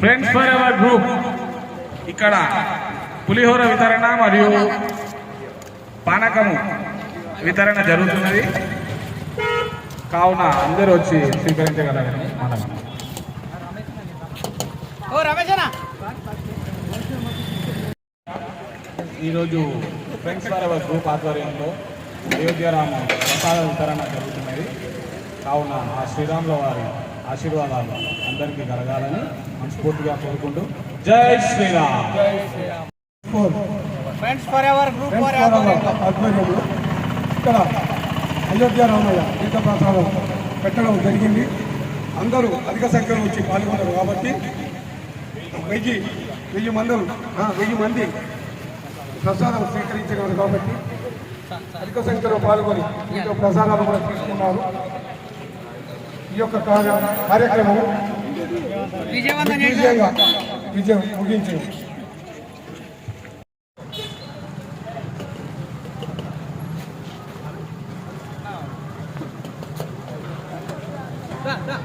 Friends for ever group ఇక్కడ పులిహోర వితరణ మరియు పానకము వితరణ జరుగుతున్నది కావున అందరూ వచ్చి స్వీకరించగలరని మనం. ఈరోజు ఫ్రెండ్స్ ఫర్ ఎవర్ గ్రూప్ ఆధ్వర్యంలో అయోధ్యరామ ప్రసాద వితరణ జరుగుతున్నది. కావున ఆ శ్రీరాముల వారి ఆశీర్వాదాలు అందరికీ కలగాలని మనస్ఫూర్తిగా కోరుకుంటూ జై Shri Ram. Friends for ever group for Venkataramaiah ఆధ్వర్యంలో ఇక్కడ అయోధ్య రామయ్య తీర్థ ప్రసాదం పెట్టడం జరిగింది. అందరూ అధిక సంఖ్యలో వచ్చి పాల్గొన్నారు కాబట్టి వెయ్యి వెయ్యి మంది వెయ్యి మంది ప్రసాదం స్వీకరించినారు కాబట్టి అధిక సంఖ్యలో పాల్గొని ఇంట్లో ప్రసాదాలు కూడా తీసుకున్నారు. యొక్క కార్య- కార్యక్రమం విజయవంతం చేశారు విజయంగా విజయం ముగించింది రా, రా.